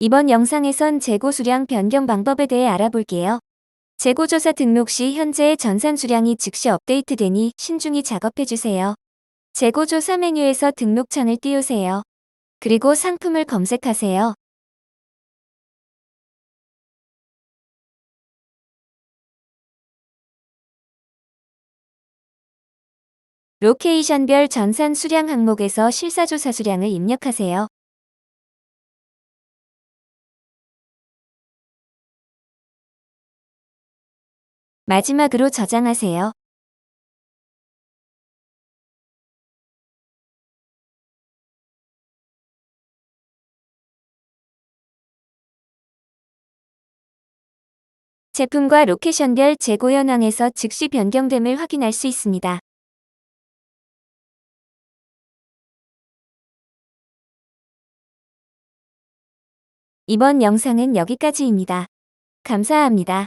이번 영상에선 재고 수량 변경 방법에 대해 알아볼게요. 재고조사 등록 시 현재의 전산 수량이 즉시 업데이트되니 신중히 작업해주세요. 재고조사 메뉴에서 등록창을 띄우세요. 그리고 상품을 검색하세요. 로케이션별 전산 수량 항목에서 실사조사 수량을 입력하세요. 마지막으로 저장하세요. 제품과 로케이션별 재고 현황에서 즉시 변경됨을 확인할 수 있습니다. 이번 영상은 여기까지입니다. 감사합니다.